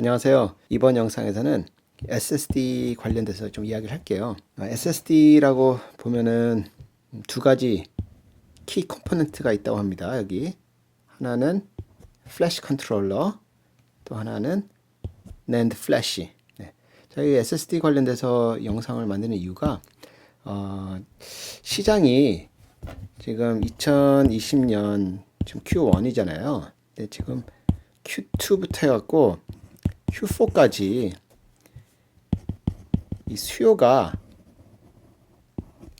안녕하세요. 이번 영상에서는 SSD 관련돼서 좀 이야기를 할게요. SSD라고 보면은 두 가지 키 컴포넌트가 있다고 합니다. 여기 하나는 플래시 컨트롤러, 또 하나는 NAND 플래시. 네. 저희 SSD 관련돼서 영상을 만드는 이유가 어, 시장이 지금 2020년 지금 Q1이잖아요. 근데 지금 Q2부터 해갖고 Q4까지 이 수요가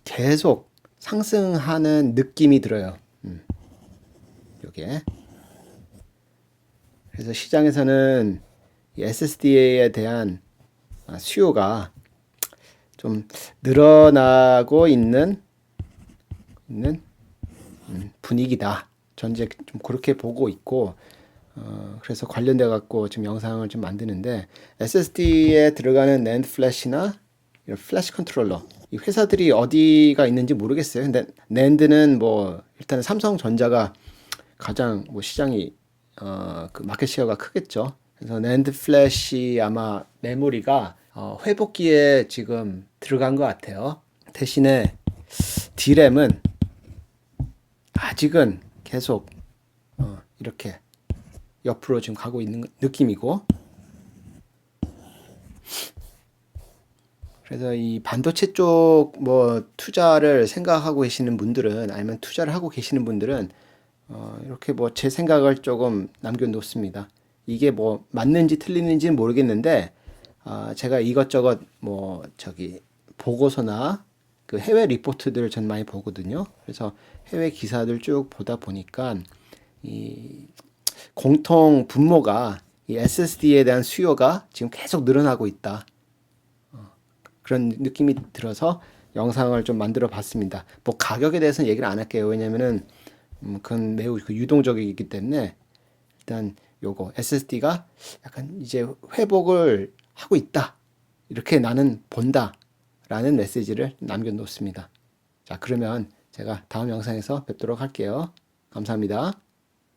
계속 상승하는 느낌이 들어요. 음. 요게. 그래서 시장에서는 이 SSD에 대한 아, 수요가 좀 늘어나고 있는 있는 음, 분위기다. 전제 좀 그렇게 보고 있고 어, 그래서 관련돼 갖고 지금 영상을 좀 만드는데 SSD에 들어가는 NAND 플래시나 이런 플래시 컨트롤러 이 회사들이 어디가 있는지 모르겠어요. 근데 NAND는 뭐 일단 삼성전자가 가장 뭐 시장이 어, 그 마켓 시어가 크겠죠. 그래서 NAND 플래시 아마 메모리가 어, 회복기에 지금 들어간 것 같아요. 대신에 D램은 아직은 계속 어, 이렇게 옆으로 지금 가고 있는 느낌이고 그래서 이 반도체 쪽 뭐 투자를 생각하고 계시는 분들은 아니면 투자를 하고 계시는 분들은 어, 이렇게 뭐 제 생각을 조금 남겨놓습니다. 이게 뭐 맞는지 틀리는지는 모르겠는데 아, 제가 이것저것 뭐 저기 보고서나 그 해외 리포트들을 전 많이 보거든요. 그래서 해외 기사들 쭉 보다 보니까 이 공통 분모가 이 SSD에 대한 수요가 지금 계속 늘어나고 있다. 어, 그런 느낌이 들어서 영상을 좀 만들어 봤습니다. 뭐 가격에 대해서는 얘기를 안 할게요. 왜냐면은 음, 그건 매우 그 유동적이기 때문에 일단 요거 SSD가 약간 이제 회복을 하고 있다. 이렇게 나는 본다. 라는 메시지를 남겨놓습니다. 자, 그러면 제가 다음 영상에서 뵙도록 할게요. 감사합니다.